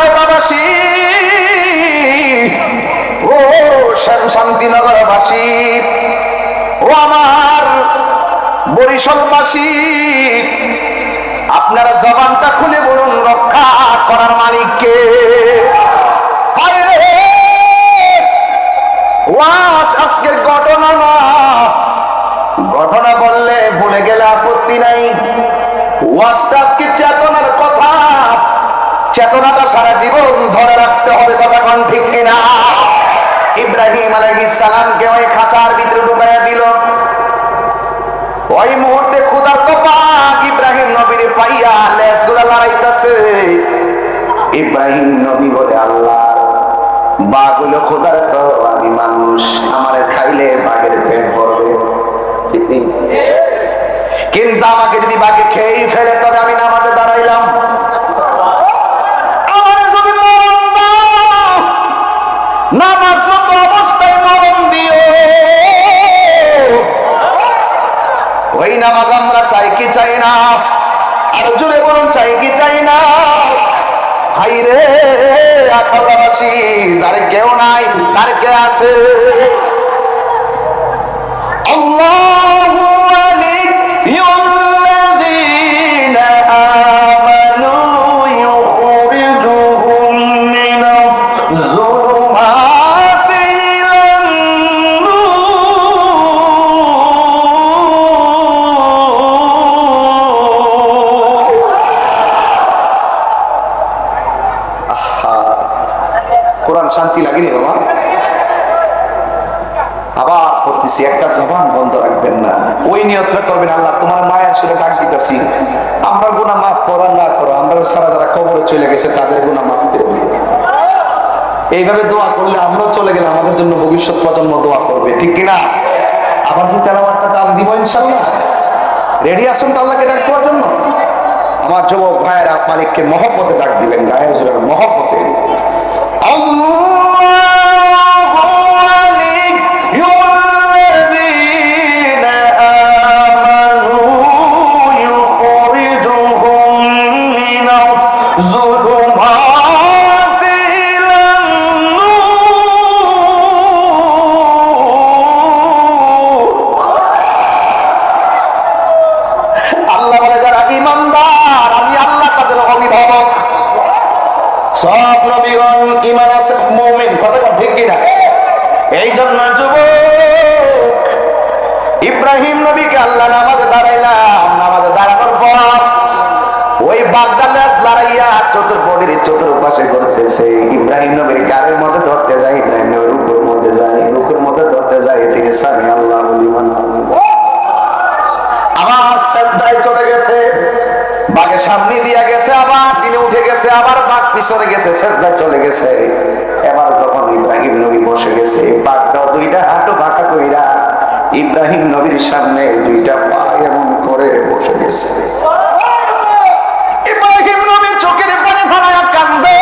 আমার ও শ্যাম শান্তিনগরবাসী। ও আমার বরিশালবাসী। আপনারা জবানটা খুলে বলুন, রক্ষা করার মালিককে! ওয়াজ আজকের ঘটনা না। ঘটনা বললে ভুলে গেলে আপত্তি নাই। ওয়াজটা আজকে চেতনার কথা। চেতনাটা সারা জীবন ধরে রাখতে হবে কথা কোন ঠিক কিনা? ইব্রাহিম আলাইহিস সালামকে ওই খাঁচার ভিতরে ঢুকাইয়া দিল। ওই মুহূর্তে ক্ষুধার্ত পাক ইব্রাহিম নবীর পাইয়া লেজগুলা লড়াইতাছে। ইব্রাহিম নবী বলে, আল্লাহ বাঘ হলো ক্ষুধার্ত, আমি মানুষ, আমার খাইলে বাঘের পেট ভরবে। কিন্তু আমাকে যদি বাঘে খেয়েই ফেলে, তবে আমি ওই নামাজ আমরা চাই কি চাই না? আর জোরে বলুন, চাই কি চাই না? হাই রে যার কেউ নাই, তার কে আছে? মায়া ডাক দিতেছি। আমরা গুণা মাফ করো না করো, আমরা সারা যারা কবরে চলে গেছে তাদের গুণা মাফ করে দিই। এইভাবে দোয়া করলে আমরাও চলে গেলে আমাদের জন্য ভবিষ্যৎ প্রজন্ম দোয়া করবে, ঠিক কিনা? আবার কি তেলাওয়াতটা টান দিব ইনশাল্লাহ রেডি আছেন তো ডাক দেওয়ার জন্য? আমার যুবক ভাইয়েরা মালিককে মহব্বতে ডাক দিবেন গায়ের মহব্বতে। অভিভাবক সব নবীগণ ইমান আছে, মুমিন, কথা ঠিক কিনা? এই জন্য যুবক, ইব্রাহিম নবীকে আল্লাহ নামাজে দাঁড়াইলাম, নামাজে দাঁড়ানোর পর ওই বাগদা লড়াইয়া চতুর্পটির চতুর্পাশে করতেছে ইব্রাহিম নবীর গাড়ির মধ্যে ধরতে যায়, ইব্রাহিম নবীর রূপের মধ্যে যায়, রূপের মধ্যে ধরতে যায়, তিনি সামি আল্লাহ আবার সাজদায় চলে গেছে, বাঘের সামনে গেছে আবার তিনি উঠে গেছে আবার, বাঘ পিছনে গেছে সাজদায় চলে গেছে। এবার যখন ইব্রাহিম নবী বসে গেছে বাঘটাও দুইটা হাঁটু বাঁকা কইরা ইব্রাহিম নবীর সামনে দুইটা পা এমন করে বসে গেছে। ইব্রাহিম নবী চোখের পানি ফালায় কান্দে।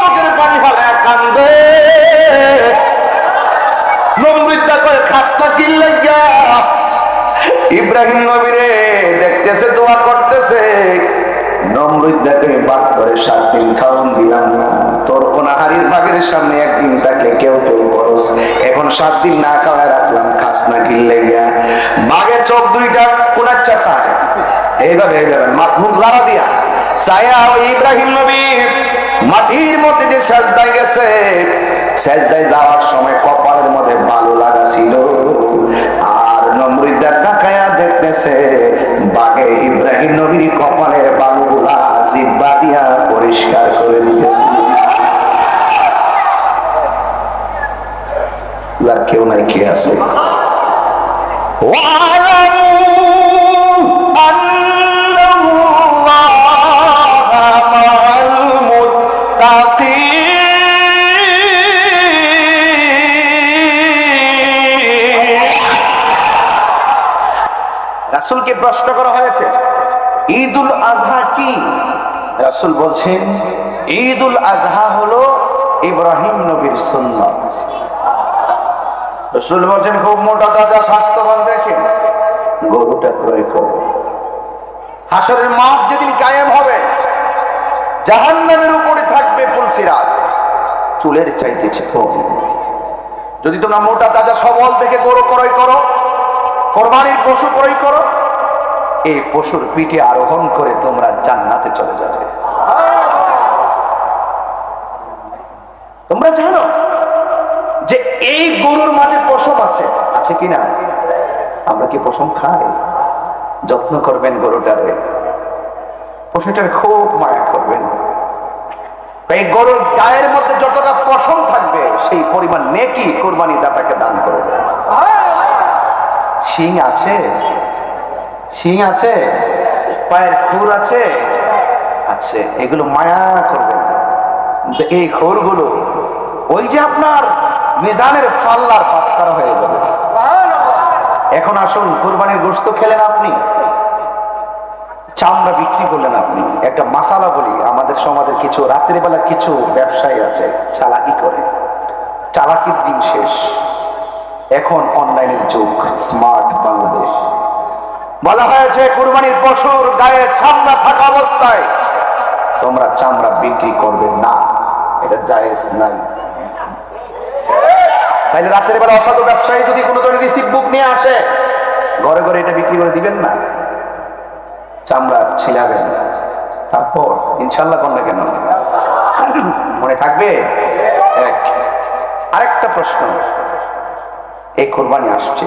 চোখের পানি ফালায় কান্দে। নমৃতা করে খাসটা কিনলে ইব্রাহিম নবীরে দেখতেছে দোয়া করতেছে নমরুদ্দাকে বাদ সাত দিন খাওয়ান দিলাম না। তোর সামনে একদিন তাকে কেউ কেউ করস এখন সাত দিন না খাওয়ায় রাখলাম, খাস না কিনলে গিয়া চোখ দুইটা এইভাবে দিয়া। ইব্রাহিম নবী মাটির মধ্যে যে সেজদায় গেছে, সেজদায় যাওয়ার সময় কপালের মধ্যে বালু লাগা ছিল। নমরুদ্দা তাকায়া দেখতেছে, বাঘে ইব্রাহিম নবীর কপালের বালুগুলা জিব্বা দিয়া পরিষ্কার করে দিতেছে। আর কেউ নাই, কে আছে? প্রশ্ন করা হয়েছে, ঈদুল আজহা কি? রাসূল বলছেন, ঈদুল আজহা হলো ইব্রাহিম নবীর রসুল বলছেন, খুব মোটা তাজা স্বাস্থ্যবান গরুটা ক্রয় করো। হাসরের মাঠ যেদিন কায়েম হবে, জাহান্নামের উপরে থাকবে পুলসিরাত চুলের চাইতে যদি তোমরা মোটা তাজা সবল দেখে গরু ক্রয় করো, কোরবানির পশু ক্রয় করো এই পশুর পিঠে আরোহণ করে তোমরা জান্নাতে চলে যাবে। তোমরা জানো যে এই গরুর মাঝে পশম আছে আছে কিনা? আমরা কি পশম খাই? যত্ন করবেন গরুটারে। পশুটার খুব মায়া করবেন। এই গরুর গায়ের মধ্যে যতটা পশম থাকবে, সেই পরিমাণ নেকি কোরবানি দাতাকে দান করে দেয় শিং আছে? শিং আছে? পায়ের খুর আছে? আছে। এগুলো মায়া কিন্তু এই খোরগুলো, ওই যে আপনার মিজানের পাল্লার পাত্তারা হয়ে যাবে। এখন আসুন, কোরবানির গোস্ত খেলেন আপনি। চামড়া বিক্রি করলেন আপনি। একটা মাসালা বলি, আমাদের সমাজের কিছু, রাত্রিবেলা কিছু ব্যবসায়ী আছে, চালাকি করে। চালাকির দিন শেষ। এখন অনলাইনের যুগ, স্মার্ট বাংলাদেশ। বলা হয়েছে, কুরবানির পশুর গায়ে চামড়া থাকা অবস্থায় তোমরা চামড়া বিক্রি করবে না। এটা জায়েজ নাই। তাইলে রাতের বেলা অসাধু ব্যবসায়ী যদি কোনো ধরনের রিসিভ বুক নিয়ে আসে, ঘরে ঘরে এটা বিক্রি করে দিবেন না। চামড়া ছিলাবেন তারপর ইনশাল্লাহ কন্যা কেন? মনে থাকবে? এক। আরেকটা প্রশ্ন। এই কোরবানি আসছে।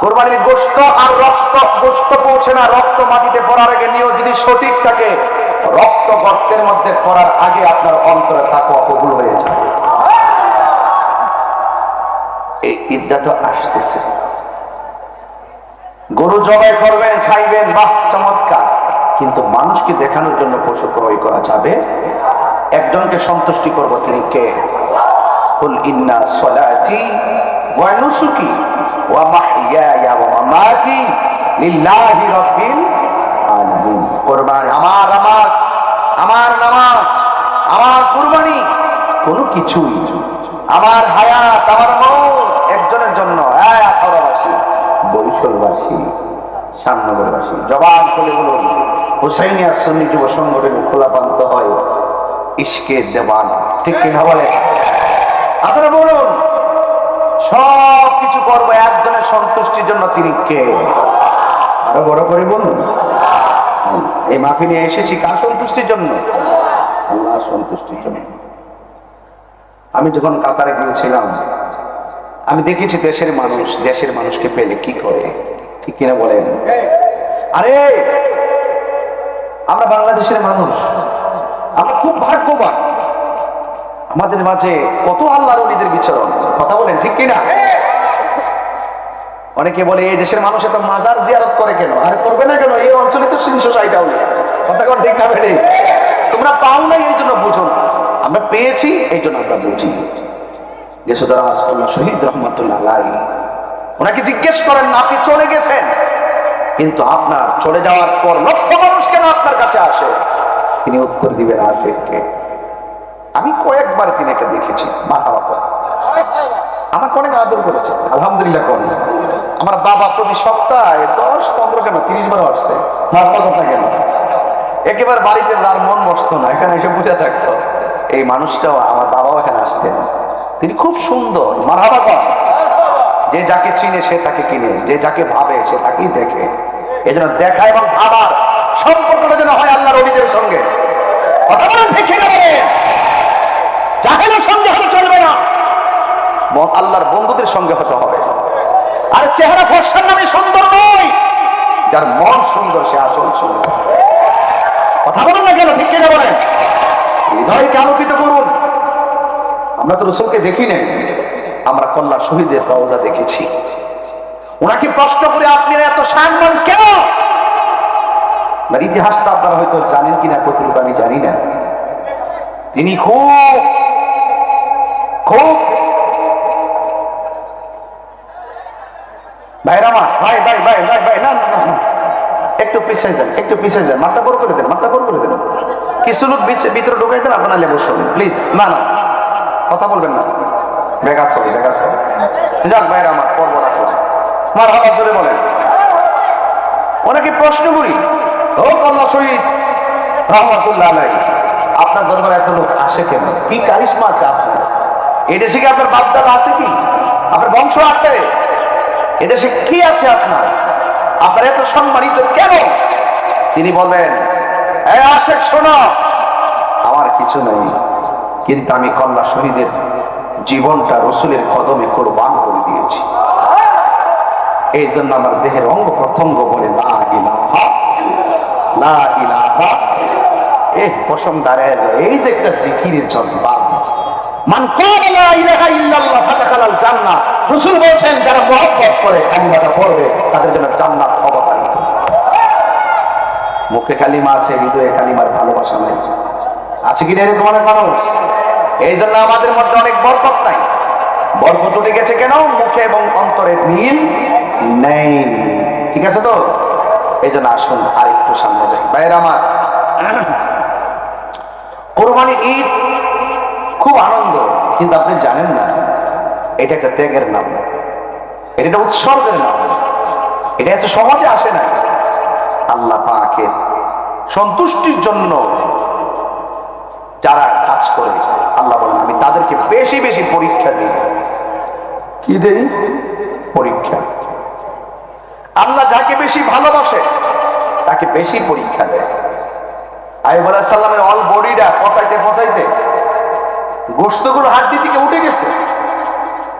কোরবানির গোস্ত আর রক্ত গোস্ত পৌঁছে না, রক্ত মাটিতে পড়ার আগে নিয়েও যদি সঠিক থাকে, রক্ত গর্তের মধ্যে পড়ার আগে আপনার অন্তরে থাকা কবুল হয়ে যায়। এই ঈদটা তো আসতেছে। গরু জবাই করবেন, খাইবেন, বাহ, চমৎকার। কিন্তু মানুষকে দেখানোর জন্য পশু ক্রয় করা যাবে? একজনকে সন্তুষ্টি করব তিনি কে? ওয়া নুসুকি ওয়া মাহইয়ায়া ওয়া মামাতি লিল্লাহি রাব্বিল আলামিন কুরবানি আমার নামাজ আমার নামাজ, আমার কুরবানি, কোনো কিছুই আমার হায়াত, আমার মৌত একজনের জন্য হ্যাঁ বরিশালবাসী শ্যামনগরবাসী জবান খুলে বলুন, হুসাইনিয়া সুন্নি যুব সংগঠনের খোলা হয় ইস্কে দেবান ঠিক কিনা বলে আপনারা বলুন সব কিছু করব একজনের সন্তুষ্টির জন্য তিনি কে? আরও বড় করে বলুন, এই মাহফিলে এসেছি কার সন্তুষ্টির জন্য? আল্লাহ সন্তুষ্টির জন্য। আমি যখন কাতারে গিয়েছিলাম, আমি দেখেছি দেশের মানুষ, দেশের মানুষকে পেলে কি করে? ঠিক কিনা বলেন? আরে, আমরা বাংলাদেশের মানুষ, আমরা খুব ভাগ্যবান। আমাদের মাঝে কত আল্লাহর অলিদের বিচরণ। কথা বলেন ঠিক কিনা? অনেকে বলে, এই দেশের মানুষ এত মাজার জিয়ারত করে কেন? আর করবে না কেন? এই অঞ্চলে তো তিনশো ষাট আউলিয়া কথা ঠিক না বেড়ে তোমরা পাও নাই, এই জন্য বুঝো না। আমরা পেয়েছি, এই জন্য আমরা বুঝি। গেসুদার আসফল্লা শহীদ রহমতুল্লাহ আলাই ওনাকে জিজ্ঞেস করেন, আপনি চলে গেছেন? কিন্তু আপনার চলে যাওয়ার পর লক্ষ মানুষ কেন আপনার কাছে আসে? তিনি উত্তর দিবেন আশেখকে আমি কয়েকবার তিনাকে দেখেছি, মাথা বাবা আমাকে অনেক আদর করেছে, আলহামদুলিল্লাহ করেন আমার বাবা প্রতি সপ্তাহে দশ, পনেরো কেন, তিরিশ বার আসছে। কথা কেন? একেবারে বাড়িতে তার মন বসতো না, এখানে এসে বুঝে থাকতো, এই মানুষটাও আমার বাবাও এখানে আসতেন। তিনি খুব সুন্দর, মারহাবা কর যে যাকে চিনে সে তাকে কিনে, যে যাকে ভাবে সে তাকেই দেখে। এই জন্য দেখা এবং ভাবার সম্পর্কটা যেন হয় আল্লাহ রবিদের সঙ্গে। কথা বলেন ঠিক বলেন? জাহেলের সঙ্গে চলবে না। আল্লাহর বন্ধুদের সঙ্গে হতে হবে। আর চেহারা ফর্সার নামে সুন্দর নয়। যার মন সুন্দর, সে আসল সুন্দর। কথা বলুন না কেন, ঠিক কিনা বলেন? হৃদয়কে আলোকিত করুন। আমরা তো রসুলকে দেখি নাই। আমরা কল্লা শহীদের রওজা দেখেছি। ওনাকে প্রশ্ন করে, আপনি এত সম্মান কেন? ইতিহাসটা আপনারা হয়তো জানেন কিনা, কতটুকু আমি জানি না। তিনি খুব খুব। ভাই ভাই ভাই ভাই ভাই না একটু পিছিয়ে যান, একটু পিছিয়ে যান। মাথা বড় করে দেন, মাথা বড় করে দেন। কিছু লোক ভিতরে ঢুকাই দেন, আপনার লেবু শুনুন প্লিজ, না না। কথা বলবেন না। ব্যাঘাত হবে ব্যাঘাত হবে। যাক আমার পর্ব রাখলাম। হাত জোরে ওনাকে প্রশ্ন করি, ও কল্লা শহীদ, রহমতুল্লাহ আলাই আপনার দরবারে এত লোক আসে কেন? কি কারিশমা আছে আপনার? এদেশে কি আপনার বাপদাদা আছে কি? আপনার বংশ আছে? এদেশে কি আছে আপনার? আপনার এত সম্মানিত কেন? তিনি শোনো। আমার কিছু নেই, কিন্তু আমি কল্লা শহীদের জীবনটা রসুলের কদমে কোরবান করে দিয়েছি। এই জন্য আমার দেহের অঙ্গ প্রত্যঙ্গ বলে এ এই যে একটা জিকিরের জজবা। মান যারা মহব্বত করে কালিমাটা পড়বে, তাদের জন্য জান্নাত মুখে কালিমা আছে, হৃদয়ে কালিমার ভালোবাসা নাই। আছে কি মানুষ? এই জন্য আমাদের মধ্যে অনেক বরকত নাই। বরকত উঠে গেছে কেন? মুখে এবং অন্তরের মিল নেই। ঠিক আছে তো? এই জন্য আসুন আরেকটু সামনে যাই। বাইরে আমার কোরবানি ঈদ খুব আনন্দ, কিন্তু আপনি জানেন না, এটা একটা ত্যাগের নাম। এটা একটা উৎসর্গের নাম। এটা এত সহজে আসে না। আল্লাহ পাকের সন্তুষ্টির জন্য যারা কাজ করে, আল্লাহ বলেন, আমি তাদেরকে বেশি বেশি পরীক্ষা দিই। কি দেই? পরীক্ষা। আল্লাহ যাকে বেশি ভালোবাসে, তাকে বেশি পরীক্ষা দেয়। আইব সাল্লামের অল বডিটা পচাইতে পচাইতে গোস্তগুলো হাড্ডি থেকে উঠে গেছে।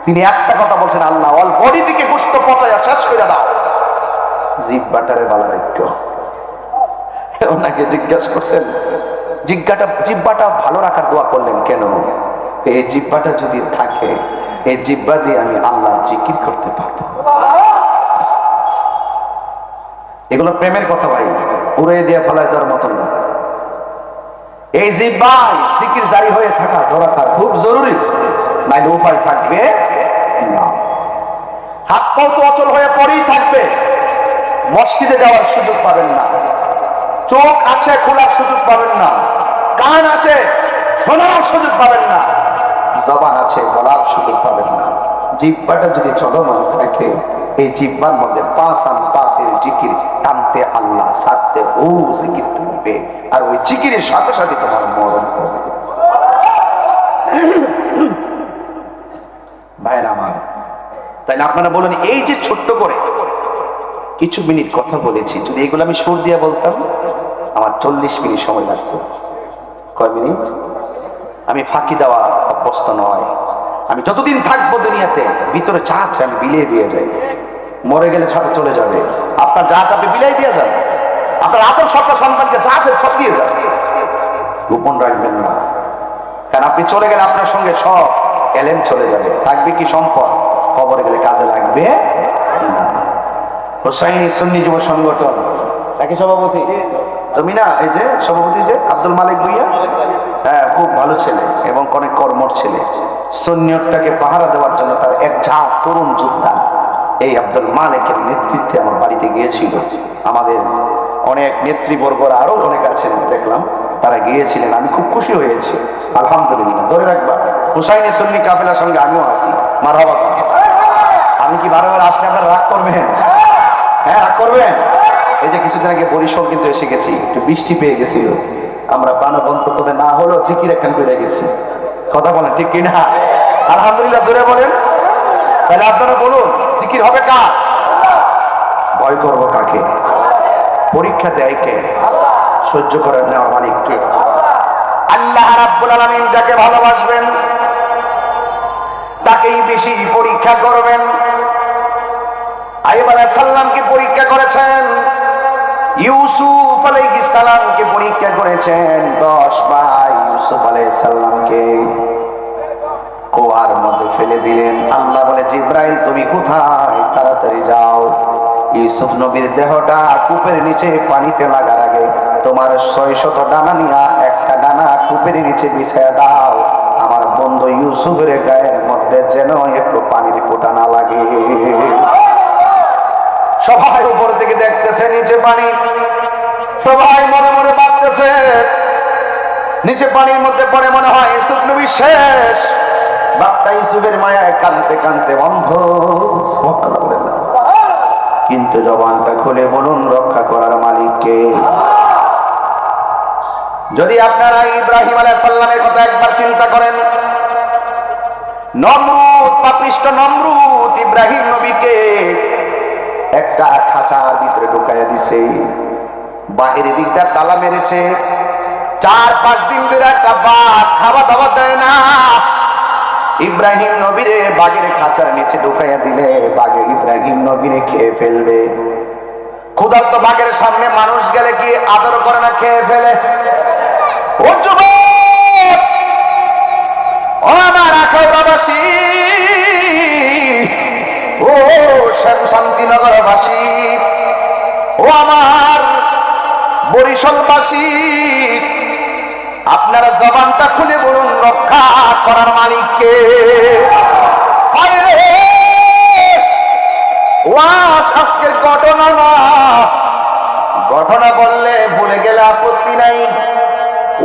তিনি একটা কথা বলছেন, আল্লাহ, অল বডি থেকে গোস্ত পচাইয়া শেষ করে দাও। ওনাকে জিজ্ঞাসা করছেন, জিজ্ঞাটা জিব্বাটা ভালো রাখার দোয়া করলেন কেন? এই জিব্বাটা যদি থাকে এই জিব্বা দিয়ে আমি আল্লাহর জিকির করতে পারব। এগুলো প্রেমের কথা ভাই উড়ে দিয়ে ফেলায় দেওয়ার মতো না। এই জিব্বাই জিকির জারি হয়ে থাকা দরকার খুব জরুরি, নাইলে উপায় থাকবে না। হাত পাও তো অচল হয়ে পড়েই থাকবে, মসজিদে যাওয়ার সুযোগ পাবেন না। চোখ আছে খোলার সুযোগ পাবেন না। কান আছে শোনার সুযোগ পাবেন না। জবান আছে বলার সুযোগ পাবেন না। জিব্বাটা যদি চলমান থাকে এই জিব্বার মধ্যে পাঁচ আন পাঁচের জিকির টানতে আল্লাহ সারতে ও জিকির তুলবে আর ওই জিকিরের সাথে সাথে তোমার মরণ হবে। ভাইয়ের আমার তাই আপনারা বলেন, এই যে ছোট্ট করে কিছু মিনিট কথা বলেছি, যদি এগুলো আমি সুর দিয়ে বলতাম, আমার চল্লিশ মিনিট সময় লাগতো। কয় মিনিট? আমি ফাঁকি দেওয়া অভ্যস্ত নয়। আমি যতদিন থাকব দুনিয়াতে, ভিতরে যা আছে আমি বিলিয়ে দিয়ে যাই। মরে গেলে সাথে চলে যাবে। আপনার যা আপনি বিলাই দিয়ে যান। আপনার আদর সরকার সন্তানকে যা আছে সব দিয়ে যান। গোপন রাখবেন না। কারণ আপনি চলে গেলে আপনার সঙ্গে সব এলেন চলে যাবে। থাকবে কি সম্পদ? কবরে গেলে কাজে লাগবে না। হোসাইনি যুব সংগঠন। নাকি সভাপতি? তুমি না, এই যে সভাপতি যে আব্দুল মালিক ভুইয়া? হ্যাঁ খুব ভালো ছেলে এবং অনেক কর্মর ছেলে। সন্ন্যটাকে পাহারা দেওয়ার জন্য তার এক ঝাঁক তরুণ যোদ্ধা। এই আব্দুল মালিকের নেতৃত্বে আমার বাড়িতে গিয়েছিল। আমাদের অনেক নেতৃবর্গরা আরও অনেক আছেন, দেখলাম। তারা গিয়েছিলেন, আমি খুব খুশি হয়েছি। আলহামদুলিল্লাহ, ধরে রাখবা। হুসাইনি সুন্নি কাফেলার সঙ্গে আমিও আছি মার আমি কি বারে বারে আসলে আপনারা রাগ করবেন? হ্যাঁ রাগ করবেন। এই যে কিছুদিন আগে বরিশাল কিন্তু এসে গেছি, একটু বৃষ্টি পেয়ে গেছিল। আমরা প্রাণবন্ত তবে না হলেও জিকির এখান করে গেছি। কথা বলেন ঠিক কিনা? আলহামদুলিল্লাহ, জোরে বলেন। তাহলে আপনারা বলুন, জিকির হবে কার? ভয় করব কাকে? পরীক্ষা দেয় কে? সহ্য করে নেওয়ার মালিক কে আল্লাহ রাব্বুল আলামিন যাকে ভালোবাসবেন, তাকেই বেশি পরীক্ষা করবেন। আইব আলাইহিস পরীক্ষা করেছেন, ইউসুফ আলাইহিস পরীক্ষা করেছেন দশ ভাই ইউসুফ আলাইহিস সালামকে। কুয়ার মধ্যে ফেলে দিলেন। আল্লাহ বলে, জিব্রাইল, তুমি কোথায়? তাড়াতাড়ি যাও। ইউসুফ নবীর দেহটা কূপের নিচে পানিতে লাগার আগে তোমার ছয় শত ডানা নিয়া একটা ডানা কূপের নিচে বিছায় দাও। আমার বন্ধু ইউসুফের গায়ের মধ্যে যেন একটু পানির ফোঁটা না লাগে। সবাই উপর থেকে দেখতেছে, নিচে পানি। সবাই মনে মনে ভাবতেছে, নিচে পানির মধ্যে পড়ে মনে হয় ইউসুফ নবী শেষ। বাপটা ইউসুফের মায়ায় কানতে কানতে না। কিন্তু জবানটা খুলে বলুন, রক্ষা করার মালিককে যদি আপনারা ইব্রাহিম আলাইহিস সালামের কথা একবার চিন্তা করেন, নমরুদ, পাপিষ্ট নমরুদ ইব্রাহিম নবীকে একটা খাঁচার ভিতরে ঢুকাইয়া দিছে। বাহিরের দিকটা তালা মেরেছে। চার পাঁচ দিন ধরে একটা বাঘ খাওয়া দাওয়া দেয় না। ইব্রাহিম নবীরে বাঘের খাঁচার নিচে ঢুকাইয়া দিলে, বাঘে ইব্রাহিম নবীরে খেয়ে ফেলবে। ক্ষুধার্ত বাঘের সামনে মানুষ গেলে কি আদর করে না খেয়ে ফেলে? ও আমার ও শ্যাম শান্তিনগরবাসী ও আমার বরিশালবাসী! আপনারা জবানটা খুলে বলুন, রক্ষা করার মালিককে! ওয়াজ আজকের ঘটনা না। ঘটনা বললে ভুলে গেলে আপত্তি নাই।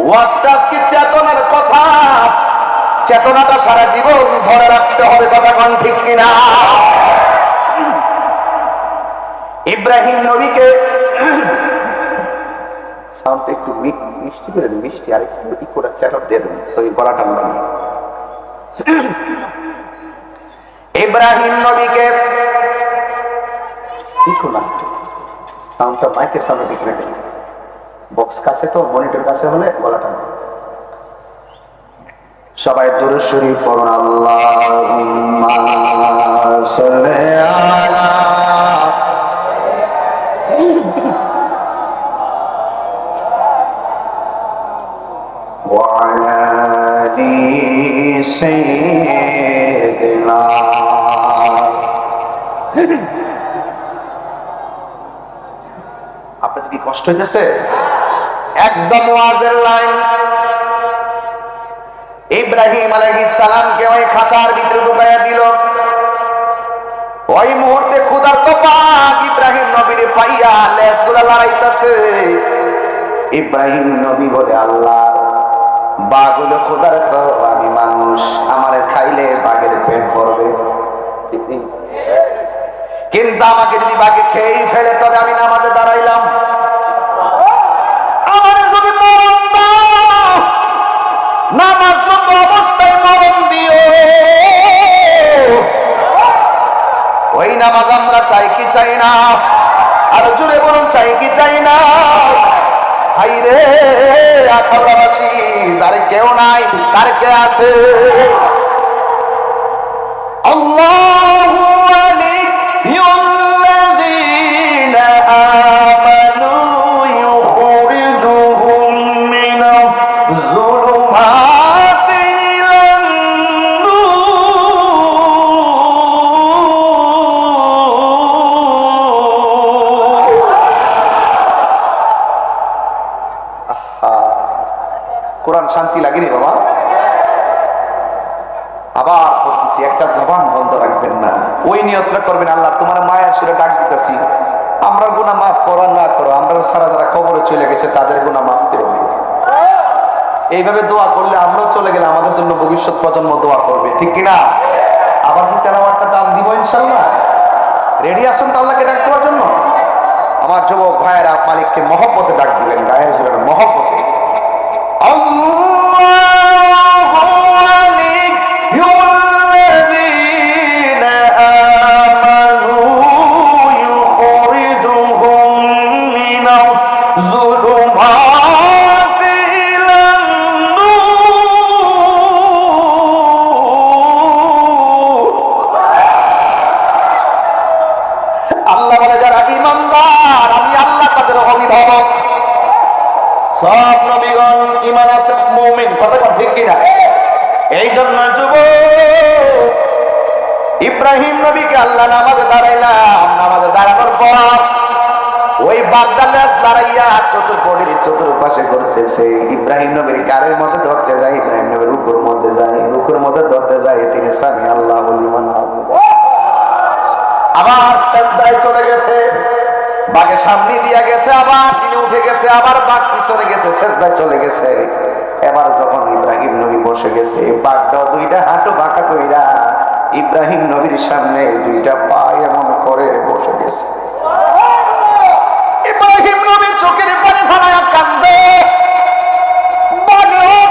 ওয়াজটা আজকে চেতনার কথা। চেতনাটা সারা জীবন ধরে রাখতে হবে কথা কোন ঠিক কিনা। ইব্রাহিম নবীকে একটু মিষ্টি করে মিষ্টি, আর একটু ই করে সেট দিয়ে দেন, তো এই গলা ইব্রাহিম নবীকে সাউন্ডটা মাইকের সামনে বক্স কাছে তো মনিটর কাছে হলে গলা সবাই দুরুদ শরীফ পড়ুন, আল্লাহুম্মা কষ্ট হইতেছে? একদম ওয়াজের লাইন। ইব্রাহিম আলাইহিস সালামকে ওই খাঁচার ভিতরে ঢুকাইয়া দিল। ওই মুহূর্তে ক্ষুধার্ত পাক ইব্রাহিম নবীর পাইয়া লেজগুলা লড়াইতাছে। ইব্রাহিম নবী বলে, আল্লাহ বাঘ হলো তো আমি মানুষ, আমারে খাইলে বাঘের পেট ভরবে। ঠিক নেই? কিন্তু আমাকে যদি বাঘে খেয়েই ফেলে চাই না। আর জুড়ে বলুন, চাই কি চাই না? হাইরে আখাউড়াবাসী যার কেউ নাই, তার কে আছে? আল্লাহু কোরআন শান্তি লাগেনি বাবা। আবার বলতেছি, একটা জবান বন্ধ রাখবেন না। ওই নিয়ন্ত্রণ করবেন আল্লাহ, তোমার মায়ের সুরে ডাক দিতেছি। আমরা গুণা মাফ করো না করো আমরা সারা যারা কবরে চলে গেছে, তাদের গুণা মাফ করে দিও এইভাবে দোয়া করলে আমরাও চলে গেলে আমাদের জন্য ভবিষ্যৎ প্রজন্ম দোয়া করবে, ঠিক কিনা? আবার কি তেলাওয়ারটা দান দিব ইনশাল্লাহ রেডি আসুন তো আল্লাহকে ডাক দেওয়ার জন্য? আমার যুবক ভাইয়েরা, মালিককে মহব্বতে ডাক দিবেন, গায়ের জোরে মহব্বতে। অভিভাবক সব নবীগণ ইমান আছে, মুমিন। কথা ঠিক কিনা? এই জন্য যুব ইব্রাহিম নবীকে আল্লাহ নামাজে দাঁড়াইলাম। নামাজে দাঁড়ানোর পর ওই বাগদালেস লড়াইয়া চতুর্পটির চতুর্পাশে করতেছে ইব্রাহিম নবীর গাড়ির মধ্যে ধরতে যায়, ইব্রাহিম নবীর উপর মধ্যে যায় উপর মধ্যে ধরতে যায়। তিনি স্বামী আল্লাহ আবার চলে গেছে। বাঘের সামনে দিয়া গেছে, আবার তিনি উঠে গেছে, আবার বাঘ পিছনে গেছে সেজদায় চলে গেছে। এবার যখন ইব্রাহিম নবী বসে গেছে বাঘটা দুইটা হাঁটু বাঁকা কইরা ইব্রাহিম নবীর সামনে দুইটা পা এমন করে বসে গেছে। ইব্রাহিম নবী চোখের পানি ফালায়া কান্দে।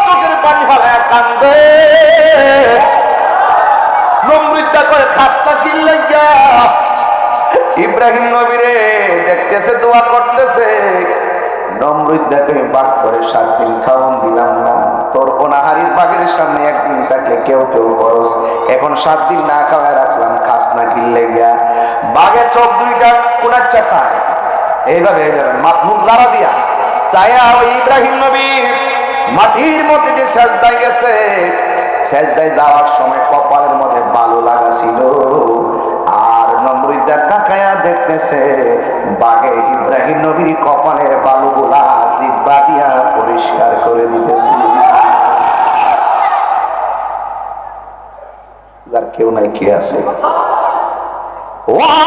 চোখের পানি ফালায়া কান্দে। নমৃত্যা করে খাসটা কিনলে গিয়া ইব্রাহিম নবীরে দেখতেছে, দোয়া করতেছে। নমরুদ্দাকে বাঘ করে সাত দিন খাওয়ান দিলাম না। তোর অনাহারির বাঘের সামনে একদিন থাকলে কেউ কেউ খরচ। এখন সাত দিন না খাওয়ায় রাখলাম, খাস না কিনলে গিয়া। বাঘের চোখ দুইটা কোনার চাচায় এইভাবে এইভাবে, মাত মুখ লাড়া দিয়া। চায়া ওই ইব্রাহিম নবী মাটির মধ্যে যে সেজদায় গেছে। সেজদায় যাওয়ার সময় কপালের মধ্যে বালু লাগা ছিল। যাইতেছে বাঘে ইব্রাহিম নবীর কপালের বালু গোলা জিব্বা দিয়া পরিষ্কার করে দিতেছে। যার কেউ নাই, কে আছে? আল্লাহ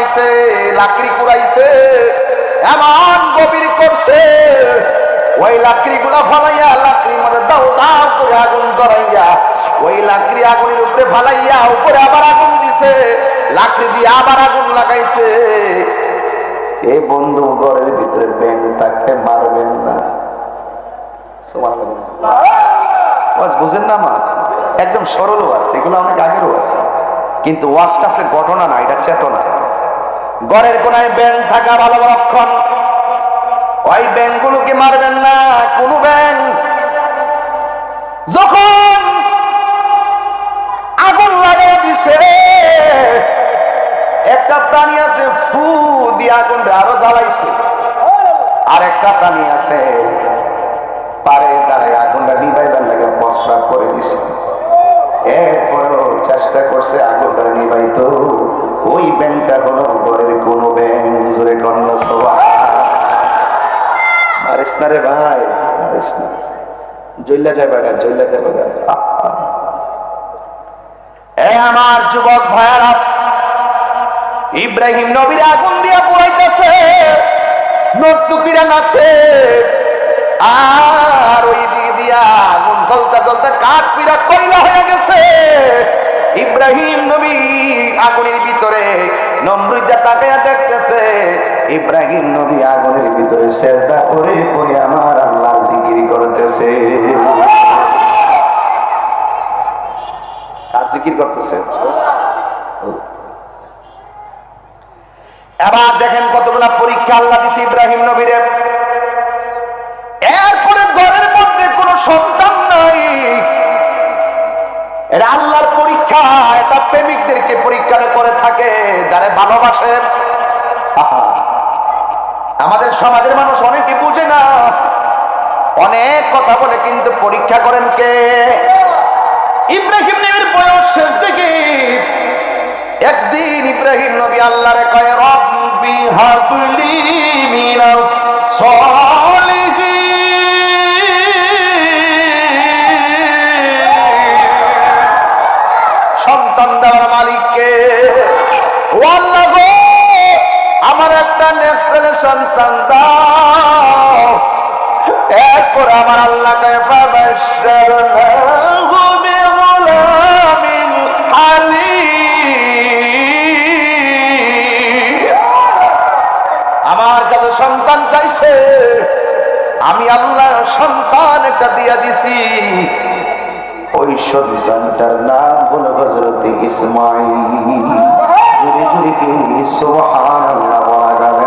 বানাইছে লাকড়ি কুড়াইছে, এমন গভীর করছে। ওই লাকড়ি গুলা ফালাইয়া লাকড়ির মধ্যে দাও দাও করে আগুন ধরাইয়া, ওই লাকড়ি আগুনের উপরে ফালাইয়া, উপরে আবার আগুন দিছে, লাকড়ি দিয়ে আবার আগুন লাগাইছে। এই বন্ধু ঘরের ভিতরে ব্যাং তাকে মারবেন না। ওয়াজ বুঝেন না মা? একদম সরল ওয়াজ এগুলো অনেক আগের ওয়াজ কিন্তু ওয়াজটা আজকে ঘটনা না, এটা চেতনা। ঘরের কোনায় ব্যাং থাকা ভালো লক্ষণ ওই ব্যাংগুলোকে মারবেন না? কোন ব্যাং যখন আগুন লাগাই দিছে, একটা প্রাণী আছে, ফু দিয়ে আগুনটা আরও জ্বালাইছে। আর একটা প্রাণী আছে, পারে দাঁড়ায় আগুনটা নিবাইবার লাগে প্রস্রাব করে দিছে। এরপরও চেষ্টা করছে আগুনটা নিবাইতো ওই ব্যাংকটা হলো ঘরের কোনো ব্যাংক। জোরে কন্যা না রে ভাই, মারিস না। জইলা যাবে গা জইলা যাবে গা এ আমার যুবক ভাইয়ারা, ইব্রাহিম নবীর আগুন দিয়া পুরাইতেছে নর্তুকিরা নাচে। আর ওই দিকে দিয়া আগুন জ্বলতে জ্বলতে কাঠ পিরা কয়লা হয়ে গেছে। ইব্রাহিম নবী আগুনের ভিতরে নমরুদ্দা তাকায়া দেখতেছে। ইব্রাহিম নবী আগুনের ভিতরে সেজদা করে করে আমার আল্লাহ জিকিরি করতেছে। কার জিকির করতেছে? এবার দেখেন কতগুলা পরীক্ষা আল্লাহ দিছে ইব্রাহিম নবীরে। এটা আল্লাহর পরীক্ষা এটা প্রেমিকদেরকে পরীক্ষা করে থাকে, যারা ভালোবাসে। আমাদের সমাজের মানুষ অনেকে বুঝে না। অনেক কথা বলে, কিন্তু পরীক্ষা করেন কে? ইব্রাহিম নবীর বয়স শেষ দিকে একদিন ইব্রাহিম নবী আল্লাহরে কয়, রব্বি মিনাস সলিহিন আমার একটা নেক্সেলের সন্তান দাও। এরপর আমার আল্লাহকে আমার কাছে সন্তান চাইছে, আমি আল্লাহ সন্তান একটা দিয়া দিছি। ওই সন্তানটার নাম হলো হজরত ইসমাইল জুড়ে জুড়ে কি সুবহানাল্লাহ বলা যাবে